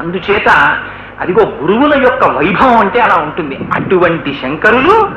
అందుచేత అదిగో గురువుల యొక్క వైభవం అంటే అలా ఉంటుంది. అటువంటి శంకరులు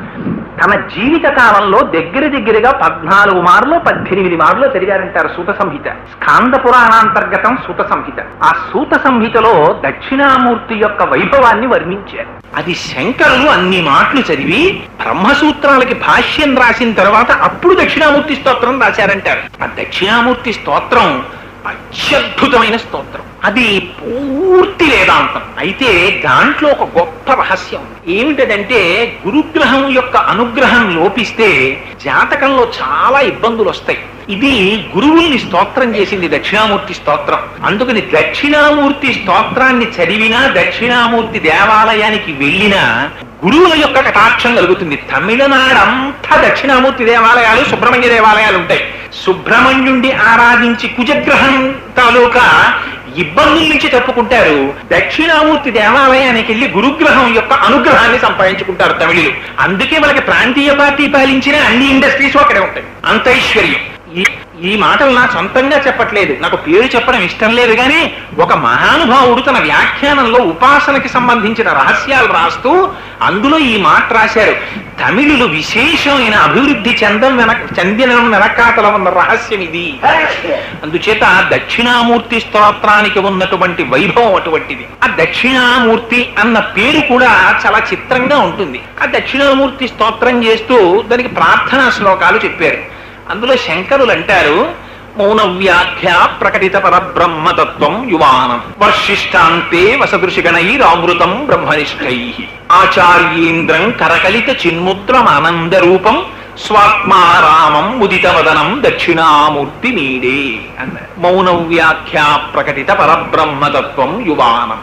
తన జీవిత కాలంలో దగ్గర దగ్గరగా పద్నాలుగు మార్లో పద్దెనిమిది మార్లో చదివారంటారు సూత సంహిత. స్కాంద పురాణాంతర్గతం సూత సంహిత. ఆ సూత సంహితలో దక్షిణామూర్తి యొక్క వైభవాన్ని వర్ణించారు. అది శంకరులు అన్ని మాటలు చదివి బ్రహ్మసూత్రాలకి భాష్యం రాసిన తర్వాత అప్పుడు దక్షిణామూర్తి స్తోత్రం రాశారంటారు. ఆ దక్షిణామూర్తి స్తోత్రం అత్యద్భుతమైన స్తోత్రం. అది పూర్తి వేదాంతం. అయితే దాంట్లో ఒక గొప్ప రహస్యం ఏమిటంటే గురుగ్రహం యొక్క అనుగ్రహం లోపిస్తే జాతకంలో చాలా ఇబ్బందులు వస్తాయి. ఇది గురువుల్ని స్తోత్రం చేసింది దక్షిణామూర్తి స్తోత్రం. అందుకని దక్షిణామూర్తి స్తోత్రాన్ని చదివినా దక్షిణామూర్తి దేవాలయానికి వెళ్ళినా గురువుల యొక్క కటాక్షం కలుగుతుంది. తమిళనాడంతా దక్షిణామూర్తి దేవాలయాలు సుబ్రహ్మణ్య దేవాలయాలు ఉంటాయి. సుబ్రహ్మణ్యుండి ఆరాధించి కుజగ్రహం తాలూకా ఇబ్బందుల నుంచి తప్పుకుంటారు. దక్షిణామూర్తి దేవాలయానికి వెళ్ళి గురుగ్రహం యొక్క అనుగ్రహాన్ని సంపాదించుకుంటారు తమిళులు. అందుకే మనకి ప్రాంతీయ పార్టీ పాలించిన అన్ని ఇండస్ట్రీస్ అక్కడే ఉంటాయి. అంత ఐశ్వర్యం. ఈ మాటలు నా సొంతంగా చెప్పట్లేదు. నాకు పేరు చెప్పడం ఇష్టం లేదు కానీ ఒక మహానుభావుడు తన వ్యాఖ్యానంలో ఉపాసనకి సంబంధించిన రహస్యాలు రాస్తూ అందులో ఈ మాట రాశారు. తమిళులు విశేషమైన అభివృద్ధి చెందం వెనక చెందిన వెనకాతల ఉన్న రహస్యం ఇది. అందుచేత దక్షిణామూర్తి స్తోత్రానికి ఉన్నటువంటి వైభవం అటువంటిది. ఆ దక్షిణామూర్తి అన్న పేరు కూడా చాలా చిత్రంగా ఉంటుంది. ఆ దక్షిణామూర్తి స్తోత్రం చేస్తూ దానికి ప్రార్థనా శ్లోకాలు చెప్పారు. అందులో శంకరులు అంటారు మౌన వ్యాఖ్య ప్రకటిత పరబ్రహ్మతత్వం యువానం వర్షిష్టాంతే వసదృశిగణైరామృతం బ్రహ్మనిష్టై ఆచార్యేంద్రం కరకలిత చిన్ముద్రమానంద రూపం స్వాత్మారామం ఉదితవదనం దక్షిణామూర్తి నీడే అన్నారు మౌన వ్యాఖ్య ప్రకటిత పరబ్రహ్మతత్వం యువానం.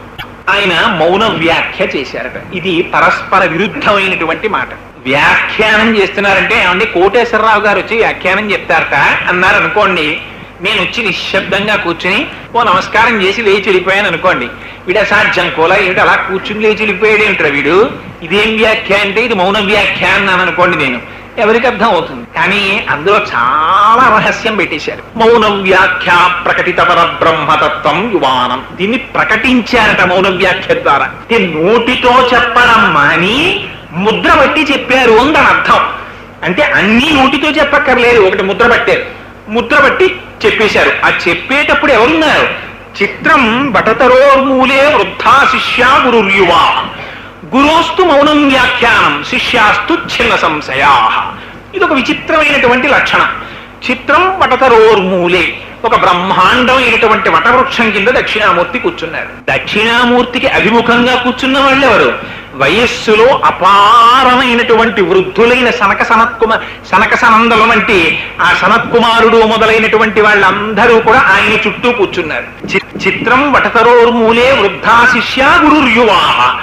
ఆయన మౌన వ్యాఖ్య చేశారట. ఇది పరస్పర విరుద్ధమైనటువంటి మాట. వ్యాఖ్యానం చేస్తున్నారంటే ఏమండి? కోటేశ్వరరావు గారు వచ్చి వ్యాఖ్యానం చెప్తారట. అన్నారు అనుకోండి నేను వచ్చి నిశ్శబ్దంగా కూర్చుని ఓ నమస్కారం చేసి లేచి వెళ్ళిపోయాను అనుకోండి. వీడు అసాధ్యం కోలా ఏమిటి అలా కూర్చుని లేచి వెళ్ళిపోయాడు ఏమిట్రా వీడు? ఇదేం వ్యాఖ్య అంటే ఇది మౌన వ్యాఖ్య అన్నాను అనుకోండి నేను. ఎవరికి అర్థం అవుతుంది? కానీ అందులో చాలా రహస్యం పెట్టేశారు. మౌన వ్యాఖ్య ప్రకటిత పర బ్రహ్మతత్వం యువానం. దీన్ని ప్రకటించారట మౌన వ్యాఖ్య ద్వారా. నోటితో చెప్పడం మాని ముద్ర బట్టి చెప్పారు అని దాని అర్థం. అంటే అన్ని నోటితో చెప్పక్కర్లేదు ఒకటి ముద్ర పట్టారు ముద్ర బట్టి చెప్పేశారు. ఆ చెప్పేటప్పుడు ఎవరున్నారు? చిత్రం బటతరోర్మూలే వృద్ధా శిష్యా గురుర్యువా. గురోస్తు మౌనం వ్యాఖ్యానం శిష్యాస్తు చిన్న సంశయా. ఇది ఒక విచిత్రమైనటువంటి లక్షణం. చిత్రం బటతరోర్మూలే ఒక బ్రహ్మాండమైనటువంటి వటవృక్షం కింద దక్షిణామూర్తి కూర్చున్నారు. దక్షిణామూర్తికి అభిముఖంగా కూర్చున్న వాళ్ళు ఎవరు వయస్సులో అపారమైనటువంటి వృద్ధులైన సనక సనత్కుమ సనక సనందలు వంటి ఆ సనత్కుమారుడు మొదలైనటువంటి వాళ్ళందరూ కూడా ఆయన చుట్టూ కూర్చున్నారు. చి- చిత్రం వటతరోర్మూలే వృద్ధా శిష్య గురుర్యువాహ.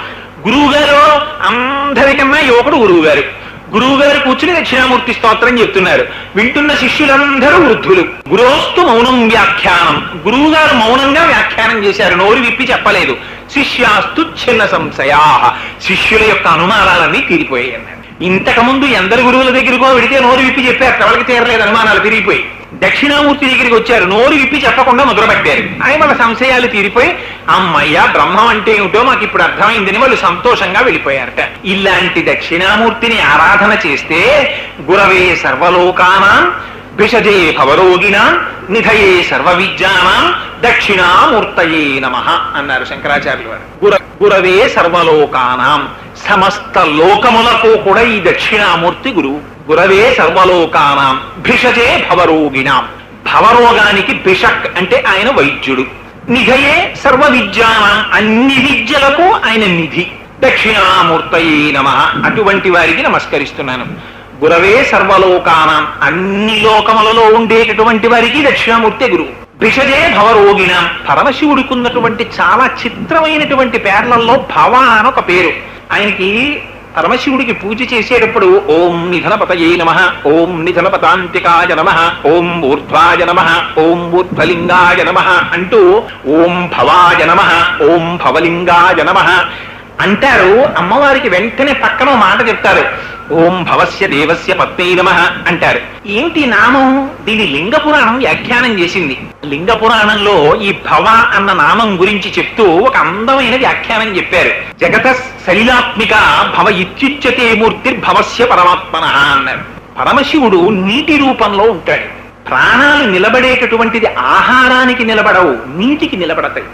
గురువు గారు అందరికన్నా యువకుడు గురువు గారు గురువు గారు కూర్చుని దక్షిణామూర్తి స్తోత్రం చెప్తున్నారు. వింటున్న శిష్యులందరూ వృద్ధులు. గురోస్తు మౌనం వ్యాఖ్యానం. గురువు గారు మౌనంగా వ్యాఖ్యానం చేశారు. నోరు విప్పి చెప్పలేదు. శిష్యాస్తు చిన్న సంశయా శిష్యుల యొక్క అనుమానాలన్నీ తీరిపోయాయి అన్నారు. ఇంతకుముందు ఎందరు గురువుల దగ్గరకో వెడితే నోరు విప్పి చెప్పారు. ఎవరికి తీరలేదు అనుమానాలు తిరిగిపోయి దక్షిణామూర్తి దగ్గరికి వచ్చారు. నోరు విప్పి చెప్పకుండా మొదలుపెట్టారు ఆయన వాళ్ళ సంశయాలు తీరిపోయి అమ్మయ్య బ్రహ్మం అంటే ఏమిటో మాకు ఇప్పుడు అర్థమైందని వాళ్ళు సంతోషంగా వెళ్ళిపోయారట. ఇలాంటి దక్షిణామూర్తిని ఆరాధన చేస్తే గురవే సర్వలోకానాం భిషజే భవరోగిణాం నిధయే సర్వ విద్యానాం దక్షిణామూర్తయే నమ అన్నారు శంకరాచార్యులు వారు. గుర గురవే సర్వలోకానాం. సమస్త లోకములకు కూడా ఈ దక్షిణామూర్తి గురువు. గురవే సర్వలోకానాం భిషజే భవరోగిణాం. భవరోగానికి భిషక్ అంటే ఆయన వైద్యుడు. నిధయే సర్వ విద్యానాం అన్ని విద్యలకు ఆయన నిధి. దక్షిణామూర్తయే నమ. అటువంటి వారికి నమస్కరిస్తున్నాను. గురవే సర్వలోకానాం అన్ని లోకములలో ఉండేటటువంటి వారికి దక్షిణామూర్తి గురువు భిషజే భవరోగిణ. పరమశివుడికి ఉన్నటువంటి చాలా చిత్రమైనటువంటి పేర్లలో భవ అని ఒక పేరు. ఆయనకి పరమశివుడికి పూజ చేసేటప్పుడు ఓం నిధనపతయే నమ ఓం నిధనపతాంతికాయ నమ ఓం ఊర్ధ్వాయ నమ ఓం ఊర్ధ్వలింగాయ నమ అంటూ ఓం భవాయ నమ ఓం భవలింగాయ నమ అంటారు అమ్మవారికి వెంటనే పక్కన మాట చెప్తారు. ఓం భవస్య దేవస్య పత్ని నమ అంటారు. ఏంటి నామం? దీని లింగ పురాణం వ్యాఖ్యానం చేసింది. లింగ పురాణంలో ఈ భవ అన్న నామం గురించి చెప్తూ ఒక అందమైన వ్యాఖ్యానం చెప్పారు. జగత శైలాత్మిక భవ ఇత్యుచ్యతే మూర్తి భవస్య పరమాత్మన అన్నారు. పరమశివుడు నీటి రూపంలో ఉంటాడు. ప్రాణాలు నిలబడేటటువంటిది ఆహారానికి నిలబడవు నీటికి నిలబడతాయి.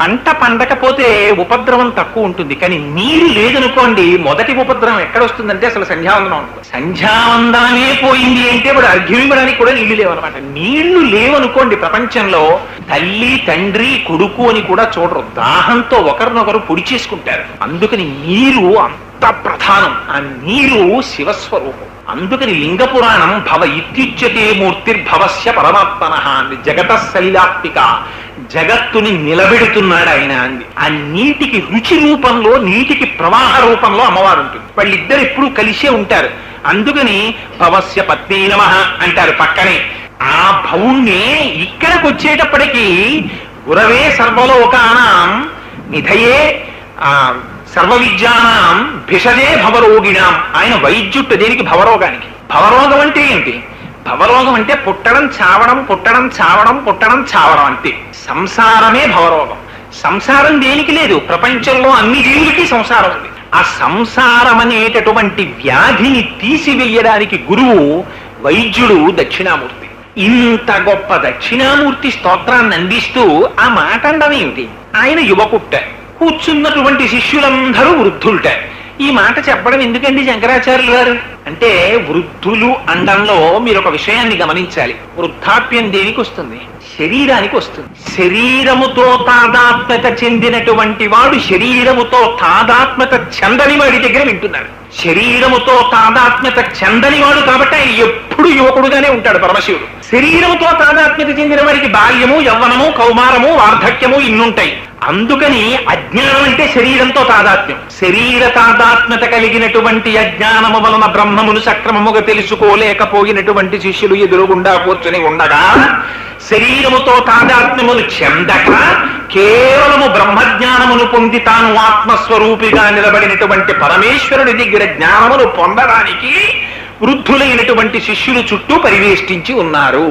పంట పండకపోతే ఉపద్రవం తక్కువ ఉంటుంది. కానీ నీరు లేదనుకోండి మొదటి ఉపద్రవం ఎక్కడ వస్తుందంటే అసలు సంధ్యావందనం ఉంటుంది. సంధ్యావందనమే పోయింది అంటే ఇప్పుడు అర్ఘ్యమివ్వడానికి కూడా నీళ్ళు లేవన్నమాట. నీళ్ళు లేవనుకోండి ప్రపంచంలో తల్లి తండ్రి కొడుకు అని కూడా చూడరు. దాహంతో ఒకరినొకరు పొడి చేసుకుంటారు అందుకని నీరు అంత ప్రధానం. ఆ నీరు శివస్వరూపం. అందుకని లింగ పురాణం భవ ఇత్యుచ్యతే మూర్తిర్భవస్య పరమాత్మన అంది. జగత శైలాత్మిక జగత్తుని నిలబెడుతున్నాడు ఆయన అంది. ఆ నీటికి రుచి రూపంలో నీటికి ప్రవాహ రూపంలో అమ్మవారు ఉంటుంది వాళ్ళిద్దరు ఎప్పుడు కలిసే ఉంటారు. అందుకని భవస్య పత్ని నమ అంటారు పక్కనే. ఆ భవుణ్ణి ఇక్కడికి వచ్చేటప్పటికీ గురవే సర్వలోకానం నిధయే ఆ సర్వ విద్యానాం భిషజే భవరోగిణాం. ఆయన వైద్యుట్టు దేనికి? భవరోగానికి. భవరోగం అంటే ఏంటి? భవరోగం అంటే పుట్టడం చావడం పుట్టడం చావడం పుట్టడం చావడం అంతే. సంసారమే భవరోగం. సంసారం దేనికి లేదు? ప్రపంచంలో అన్ని జీవులకి సంసారం ఉంది. ఆ సంసారం అనేటటువంటి వ్యాధిని తీసివేయడానికి గురువు వైద్యుడు దక్షిణామూర్తి. ఇంత గొప్ప దక్షిణామూర్తి స్తోత్రాన్ని అందిస్తూ ఆ మాట అండమేమిటి ఆయన యువకుట్ట కూర్చున్నటువంటి శిష్యులందరూ వృద్ధుల్ట. ఈ మాట చెప్పడం ఎందుకండి శంకరాచార్యులు గారు? అంటే వృద్ధులు అండంలో మీరు ఒక విషయాన్ని గమనించాలి. వృద్ధాప్యం దేనికి వస్తుంది? శరీరానికి వస్తుంది. శరీరముతో తాదాత్మ్యత చెందినటువంటి వాడు శరీరముతో తాదాత్మ్యత చెందని వాడి దగ్గర వింటున్నాడు. శరీరముతో తాదాత్మ్యత చెందని వాడు కాబట్టి ఆయన ఎప్పుడు యువకుడుగానే ఉంటాడు పరమశివుడు. శరీరముతో తాదాత్మ్యత చెందిన వారికి బాల్యము యవ్వనము కౌమారము వార్ధక్యము ఇన్నుంటాయి. అందుకని అజ్ఞానం అంటే శరీరంతో తాదాత్మ్యం. శరీర తాదాత్మ్యత కలిగినటువంటి అజ్ఞానము వలన బ్రహ్మమును సక్రమముగా తెలుసుకోలేకపోయినటువంటి శిష్యులు ఎదురుగుండా కూర్చుని ఉండగా శరీరముతో తాదాత్మ్యమును చెందక కేవలము బ్రహ్మజ్ఞానమును పొంది తాను ఆత్మస్వరూపిగా నిలబడినటువంటి పరమేశ్వరుడి దగ్గర జ్ఞానమును పొందడానికి వృద్ధులైనటువంటి శిష్యులు చుట్టూ పరివేష్టించి ఉన్నారు.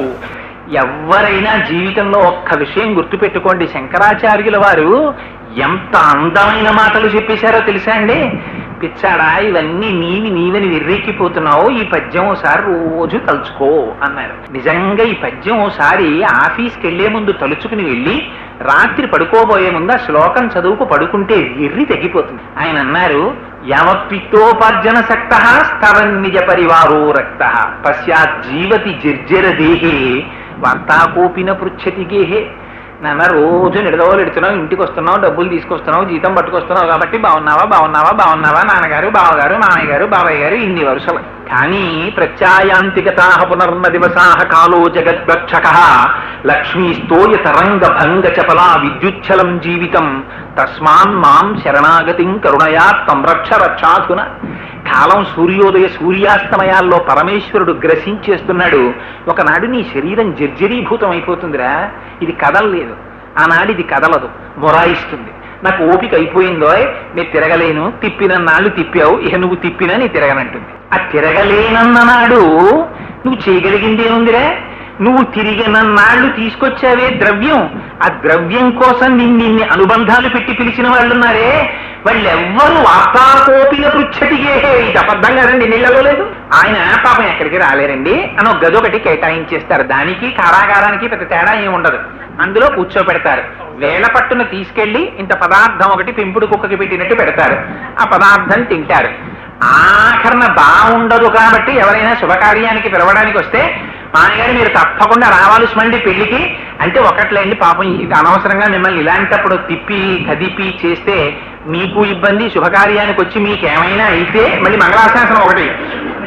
ఎవరైనా జీవితంలో ఒక్క విషయం గుర్తుపెట్టుకోండి శంకరాచార్యుల వారు ఎంత అందమైన మాటలు చెప్పేశారో తెలుసా అండి? పిచ్చాడా ఇవన్నీ నీవి నీవని విర్రెక్కిపోతున్నావు ఈ పద్యం ఓసారి రోజు తలుచుకో అన్నారు. నిజంగా ఈ పద్యం ఓసారి ఆఫీస్కి వెళ్ళే ముందు తలుచుకుని వెళ్ళి రాత్రి పడుకోబోయే ముందు ఆ శ్లోకం చదువుకు పడుకుంటే ఎర్రి తగ్గిపోతుంది ఆయన అన్నారు యమపిత్తోపార్జన సక్త స్తవన్నిజ పరివారో రక్త పశ్చాత్ జీవతి జర్జర దేహే వార్తాకోపిన పృచ్చతి గేహే. నాన్న రోజు నిడదవలు ఎడుతున్నావు ఇంటికి వస్తున్నావు డబ్బులు తీసుకొస్తున్నావు జీతం పట్టుకొస్తున్నావు కాబట్టి బాగున్నావా బాగున్నావా బాగున్నావా నాన్నగారు బావగారు మామయ్య గారు బాబాయ్ గారు ఇన్ని వరుసలు. కానీ ప్రత్యాయాంతికతా పునర్న దివసా కాలో జగద్భక్షక లక్ష్మీస్తోయ తరంగ భంగ చపలా విద్యుచ్చలం జీవితం తస్మాన్ మాం శరణాగతిం కరుణయా సంరక్ష రక్షాధున కాలం సూర్యోదయ సూర్యాస్తమయాల్లో పరమేశ్వరుడు గ్రసించేస్తున్నాడు। ఒకనాడు నీ శరీరం జర్జరీభూతం అయిపోతుందిరా ఇది కదలలేదు. ఆనాడు ఇది కదలదు. మొరాయిస్తుంది. నాకు ఓపిక అయిపోయిందో నేను తిరగలేను. తిప్పిన నాళ్ళు తిప్పావు. ఇక నువ్వు తిప్పినా నీ తిరగనంటుంది. ఆ తిరగలేనన్ననాడు నువ్వు చేయగలిగిందేముందిరా? నువ్వు తిరిగిన నాళ్ళు తీసుకొచ్చావే ద్రవ్యం. ఆ ద్రవ్యం కోసం నిన్నిన్ని అనుబంధాలు పెట్టి పిలిచిన వాళ్ళున్నారే. వాళ్ళెవ్వరూ వాళ్ళెవ్వరు వార్తాకోపిన పృచ్చటిగే ఇది అబద్ధం కదండి నీళ్ళలో లేదు. ఆయన పాపం ఎక్కడికి రాలేరండి. అని ఒక గదొకటి కేటాయించేస్తారు. దానికి కారాగారానికి పెద్ద తేడా ఏమి ఉండదు అందులో కూర్చోబెడతారు. వేల పట్టును తీసుకెళ్ళి ఇంత పదార్థం ఒకటి పెంపుడు కుక్కకి పెట్టినట్టు పెడతారు. ఆ పదార్థం తింటారు. ఆఖరణ బాగుండదు కాబట్టి ఎవరైనా శుభకార్యానికి పిలవడానికి వస్తే మామగారు మీరు తప్పకుండా రావాలి మళ్ళీ పెళ్ళికి అంటే ఒకట్లేండి పాపం ఇది అనవసరంగా మిమ్మల్ని ఇలాంటప్పుడు తిప్పి కదిపి చేస్తే మీకు ఇబ్బంది శుభకార్యానికి వచ్చి మీకు ఏమైనా అయితే మళ్ళీ మంగళాశాసనం ఒకటి.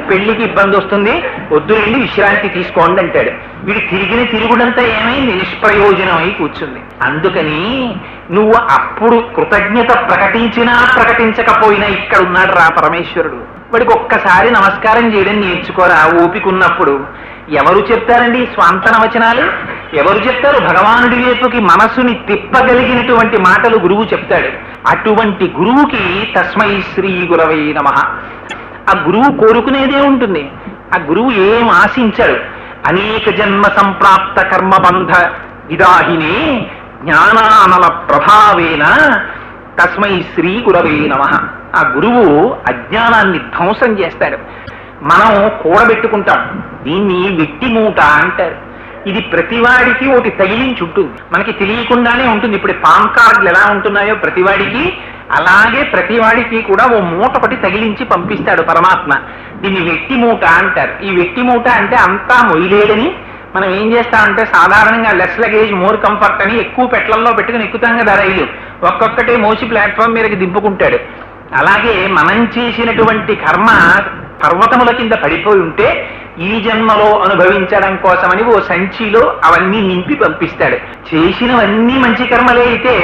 పెళ్ళికి ఇబ్బంది వస్తుంది వద్దు వెళ్ళి విశ్రాంతి తీసుకోండి అంటాడు. వీడు తిరిగిన తిరుగుడంతా ఏమైంది? నిష్ప్రయోజనం అయి కూర్చుంది. అందుకని నువ్వు అప్పుడు కృతజ్ఞత ప్రకటించినా ప్రకటించకపోయినా ఇక్కడ ఉన్నాడు రా పరమేశ్వరుడు. వాడికి ఒక్కసారి నమస్కారం చేయడం నేర్చుకోరా ఓపిక ఉన్నప్పుడు ఎవరు చెప్తారండి స్వాంతన వచనాలు ఎవరు చెప్తారు? భగవానుడి వైపుకి మనసుని తిప్పగలిగినటువంటి మాటలు గురువు చెప్తాడు. అటువంటి గురువుకి తస్మై శ్రీ గురవై నమ. ఆ గురువు కోరుకునేదే ఉంటుంది. ఆ గురువు ఏం ఆశించాడు. అనేక జన్మ సంప్రాప్త కర్మబంధ విదాహిని జ్ఞానానల ప్రభావేన తస్మై శ్రీ గురవే నమ. ఆ గురువు అజ్ఞానాన్ని ధ్వంసం చేస్తాడు. మనం కూడబెట్టుకుంటాం. దీన్ని వెట్టి మూట అంటారు. ఇది ప్రతివాడికి ఒకటి తగిలించి ఉంటుంది మనకి తెలియకుండానే ఉంటుంది. ఇప్పుడు పాన్ కార్డులు ఎలా ఉంటున్నాయో ప్రతివాడికి అలాగే ప్రతివాడికి కూడా ఓ మూట ఒకటి తగిలించి పంపిస్తాడు పరమాత్మ. దీన్ని వెట్టి మూట అంటారు. ఈ వెట్టి మూట అంటే అంతా మొయ్యలేడని మనం ఏం చేస్తామంటే సాధారణంగా లెస్ లగేజ్ మోర్ కంఫర్ట్ అని ఎక్కువ పెట్లల్లో పెట్టుకుని ఎక్కుతాం కదా రైలు. ఒక్కొక్కటే మోసి ప్లాట్ఫామ్ మీదకి దింపుకుంటాడు. అలాగే మనం చేసినటువంటి కర్మ పర్వతముల కింద పడిపోయి ఉంటే ఈ జన్మలో అనుభవించడం కోసమని ఓ సంచిలో అవన్నీ నింపి పంపిస్తాడు. చేసినవన్నీ మంచి కర్మలే అయితే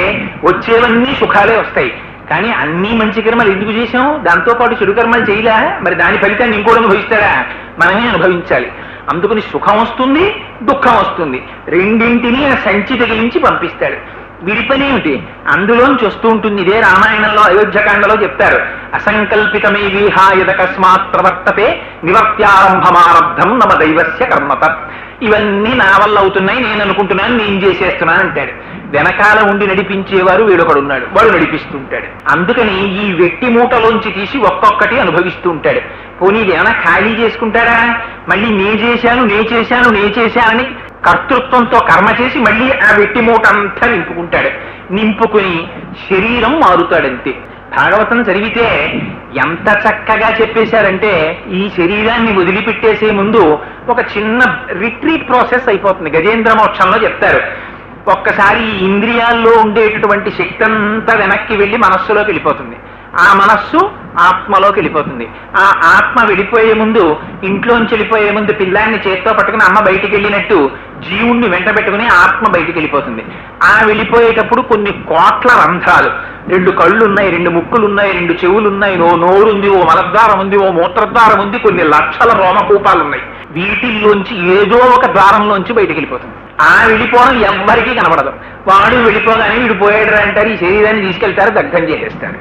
వచ్చేవన్నీ సుఖాలే వస్తాయి. కానీ అన్ని మంచి కర్మలు ఎందుకు చేసాం దాంతో పాటు చెడు కర్మలు చేయలే? మరి దాని ఫలితాన్ని ఇంకోటి అనుభవిస్తారా? మనమే అనుభవించాలి. అందుకని సుఖం వస్తుంది దుఃఖం వస్తుంది. రెండింటినీ ఆ సంచి తగిలించి పంపిస్తాడు. వీడి పని ఏమిటి అందులోంచి వస్తూ ఉంటుంది ఇదే రామాయణంలో అయోధ్యకాండలో చెప్తారు. అసంకల్పితమే విహాయదకస్మాత్ ప్రవర్తతే నివర్త్యారంభమారబ్ధం నమ దైవస్య కర్మత ఇవన్నీ నా వల్ల అవుతున్నాయి నేను అనుకుంటున్నాను నేను చేసేస్తున్నాను అంటాడు. వెనకాల ఉండి నడిపించేవారు వీడొకడున్నాడు వాడు నడిపిస్తుంటాడు. అందుకని ఈ వెట్టి మూటలోంచి తీసి ఒక్కొక్కటి అనుభవిస్తూ ఉంటాడు. పోనీ ఏమైనా ఖాళీ చేసుకుంటాడా? మళ్ళీ నే చేశాను నే చేశాను నే చేశానని కర్తృత్వంతో కర్మ చేసి మళ్ళీ ఆ వెట్టి మూట అంతా నింపుకుంటాడు. నింపుకుని శరీరం మారుతాడంతే. భాగవతం చదివితే ఎంత చక్కగా చెప్పేశారంటే ఈ శరీరాన్ని వదిలిపెట్టేసే ముందు ఒక చిన్న రిట్రీట్ ప్రాసెస్ అయిపోతుంది. గజేంద్ర మోక్షంలో చెప్తారు. ఒక్కసారి ఇంద్రియాల్లో ఉండేటటువంటి శక్తి అంతా వెనక్కి వెళ్ళి మనస్సులోకి వెళ్ళిపోతుంది. ఆ మనస్సు ఆత్మలోకి వెళ్ళిపోతుంది. ఆ ఆత్మ వెళ్ళిపోయే ముందు ఇంట్లోంచి వెళ్ళిపోయే ముందు పిల్లాన్ని చేత్తో పట్టుకుని అమ్మ బయటికి వెళ్ళినట్టు జీవుణ్ణి వెంట పెట్టుకుని ఆత్మ బయటికి వెళ్ళిపోతుంది. ఆ వెళ్ళిపోయేటప్పుడు కొన్ని కోట్ల రంధ్రాలు. రెండు కళ్ళు ఉన్నాయి రెండు ముక్కులు ఉన్నాయి రెండు చెవులు ఉన్నాయి ఓ నోరు ఉంది ఓ మలద్వారం ఉంది ఓ మూత్రద్వారం ఉంది కొన్ని లక్షల రోమకూపాలు ఉన్నాయి వీటిల్లోంచి ఏదో ఒక ద్వారంలోంచి బయటికి వెళ్ళిపోతుంది. ఆ విడిపోవడం ఎవ్వరికీ కనబడదు. వాడు వెళ్ళిపోగానే విడిపోయాడు అంటారు ఈ శరీరాన్ని తీసుకెళ్తారు దగ్ధం చేసేస్తారు.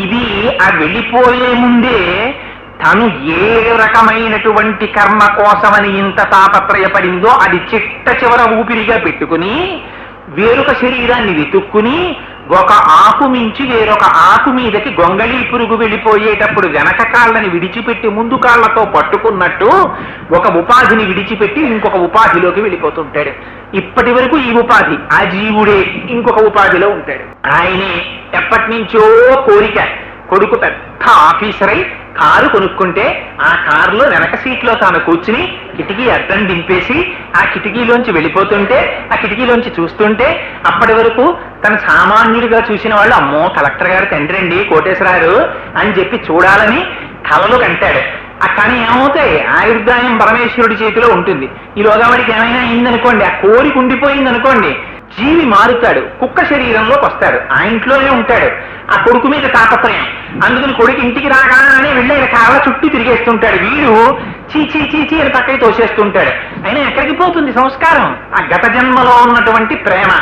ఇది ఆ వెళ్ళిపోయే ముందే తను ఏ రకమైనటువంటి కర్మ కోసమని ఇంత తాపత్రయపడిందో అది చిట్ట చివర ఊపిరిగా పెట్టుకుని వేరొక శరీరాన్ని వెతుక్కుని ఒక ఆకు మించి వేరొక ఆకు మీదకి గొంగళీ పురుగు వెళ్ళిపోయేటప్పుడు వెనక కాళ్ళని విడిచిపెట్టి ముందు కాళ్ళతో పట్టుకున్నట్టు ఒక ఉపాధిని విడిచిపెట్టి ఇంకొక ఉపాధిలోకి వెళ్ళిపోతుంటాడు. ఇప్పటి వరకు ఈ ఉపాధి ఆ జీవుడే ఇంకొక ఉపాధిలో ఉంటాడు. ఆయనే ఎప్పటి నుంచో కోరిక. కొడుకు పెద్ద ఆఫీసర్ అయి కారు కొనుక్కుంటే ఆ కారులో వెనక సీట్లో తాను కూర్చుని కిటికీ అద్దం దింపేసి ఆ కిటికీలోంచి వెళ్ళిపోతుంటే ఆ కిటికీలోంచి చూస్తుంటే అప్పటి వరకు తను సామాన్యుడిగా చూసిన వాళ్ళు అమ్మో కలెక్టర్ గారు తండ్రి అండి కోటేశ్వరారు అని చెప్పి చూడాలని కలలు కంటాడు. ఆ కానీ ఏమవుతాయి? ఆయుర్దాయం పరమేశ్వరుడి చేతిలో ఉంటుంది. ఈలోగా వాడికి ఏమైనా అయిందనుకోండి ఆ కోరిక ఉండిపోయింది అనుకోండి జీవి మారుతాడు కుక్క శరీరంలోకి వస్తాడు ఆ ఇంట్లోనే ఉంటాడు ఆ కొడుకు మీద తాపత్రయం. అందుకని కొడుకు ఇంటికి రాగానే వెళ్ళి ఆయన కాళ్ళ చుట్టూ తిరిగేస్తుంటాడు. వీడు చీ చీ చీ చీ అని పక్కకి తోసేస్తుంటాడు. అయినా ఎక్కడికి పోతుంది సంస్కారం? ఆ గత జన్మలో ఉన్నటువంటి ప్రేమ.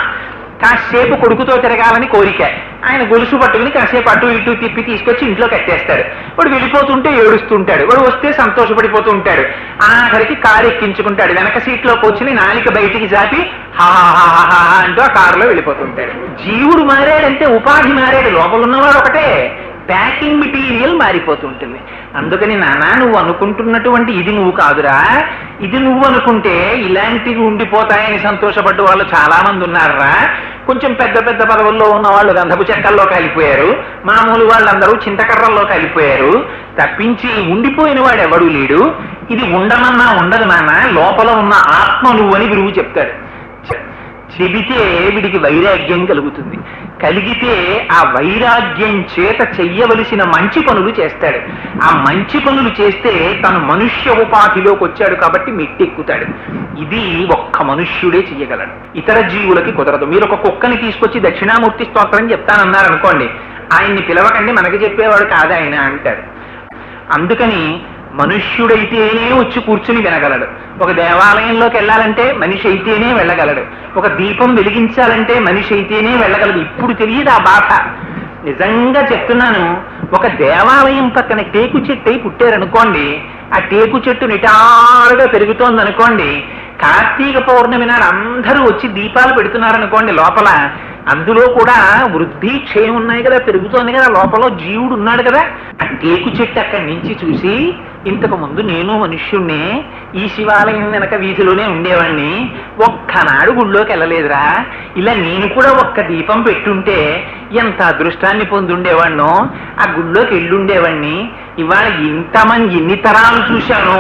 కాసేపు కొడుకుతో తిరగాలని కోరిక. ఆయన గొలుసు పట్టుకుని కాసేపు అటు ఇటు తిప్పి తీసుకొచ్చి ఇంట్లో కట్టేస్తాడు. వాడు వెళ్ళిపోతుంటే ఏడుస్తుంటాడు. వాడు వస్తే సంతోషపడిపోతూ ఉంటాడు ఆఖరికి కారు ఎక్కించుకుంటాడు. వెనక సీట్లో కూర్చుని నాలిక బయటికి జాపి హా హా హా హా అంటూ ఆ కారులో వెళ్ళిపోతుంటాడు. జీవుడు మారాడంటే ఉపాధి మారాడు. లోపల ఉన్నవాడు ఒకటే. ప్యాకింగ్ మెటీరియల్ మారిపోతుంటుంది. అందుకని నానా నువ్వు అనుకుంటున్నటువంటి ఇది నువ్వు కాదురా. ఇది నువ్వు అనుకుంటే ఇలాంటివి ఉండిపోతాయని సంతోషపడ్డ వాళ్ళు చాలా మంది ఉన్నారా కొంచెం పెద్ద పెద్ద పదవుల్లో ఉన్న వాళ్ళు గంధపు చెక్కల్లో కలిపోయారు. మామూలు వాళ్ళందరూ చింతకర్రల్లో కలిపోయారు. తప్పించి ఉండిపోయిన వాడు ఎవడు లేడు. ఇది ఉండమన్నా ఉండదు నాన్న లోపల ఉన్న ఆత్మ నువ్వని గురువు చెప్తాడు. చెబితే వీడికి వైరాగ్యం కలుగుతుంది? కలిగితే ఆ వైరాగ్యం చేత చెయ్యవలసిన మంచి పనులు చేస్తాడు. ఆ మంచి పనులు చేస్తే తను మనుష్య ఉపాధిలోకి వచ్చాడు కాబట్టి మెట్టెక్కుతాడు. ఇది ఒక్క మనుష్యుడే చెయ్యగలడు. ఇతర జీవులకి కుదరదు. మీరు ఒక కుక్కని తీసుకొచ్చి దక్షిణామూర్తి స్తోత్రం చెప్తానన్నారనుకోండి ఆయన్ని పిలవకండి మనకి చెప్పేవాడు కాదు ఆయన అంటాడు. అందుకని మనుష్యుడైతేనే వచ్చి కూర్చుని వినగలడు. ఒక దేవాలయంలోకి వెళ్ళాలంటే మనిషి అయితేనే వెళ్ళగలడు. ఒక దీపం వెలిగించాలంటే మనిషి అయితేనే వెళ్ళగలడు. ఇప్పుడు తెలియదు ఆ బాధ. నిజంగా చెప్తున్నాను ఒక దేవాలయం పక్కన టేకు చెట్టు అయి పుట్టారనుకోండి ఆ టేకు చెట్టు నిటారుగా పెరుగుతోంది అనుకోండి కార్తీక పౌర్ణమి నాడు అందరూ వచ్చి దీపాలు పెడుతున్నారనుకోండి లోపల అందులో కూడా వృద్ధి క్షయం ఉన్నాయి కదా పెరుగుతోంది కదా లోపల జీవుడు ఉన్నాడు కదా. ఆ టేకు చెట్టు అక్కడి నుంచి చూసి ఇంతకు ముందు నేను మనుష్యుణ్ణే ఈ శివాలయం వెనక వీధిలోనే ఉండేవాడిని ఒక్కనాడు గుళ్ళోకి వెళ్ళలేదురా. ఇలా నేను కూడా ఒక్క దీపం పెట్టుంటే ఎంత అదృష్టాన్ని పొందుండేవాడినో ఆ గుళ్ళోకి వెళ్ళుండేవాడిని ఇవాళ ఇంతమంది ఎన్ని తరాలు చూశానో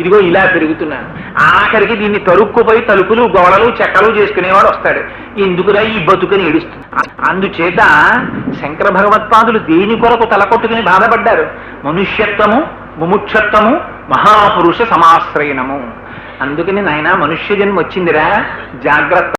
ఇదిగో ఇలా పెరుగుతున్నాను. ఆఖరికి దీన్ని తరుక్కుపోయి తలుపులు గోడలు చెక్కలు చేసుకునేవాడు వస్తాడు. ఎందుకురా ఈ బతుకుని ఏడుస్తుంది అందుచేత శంకర భగవత్పాదులు దేని కొరకు తలకొట్టుకుని బాధపడ్డారు? మనుష్యత్వము ముముక్షత్వము మహాపురుష సమాశ్రయణము. అందుకని నాయన మనుష్య జన్మ వచ్చిందిరా. జాగ్రత్త.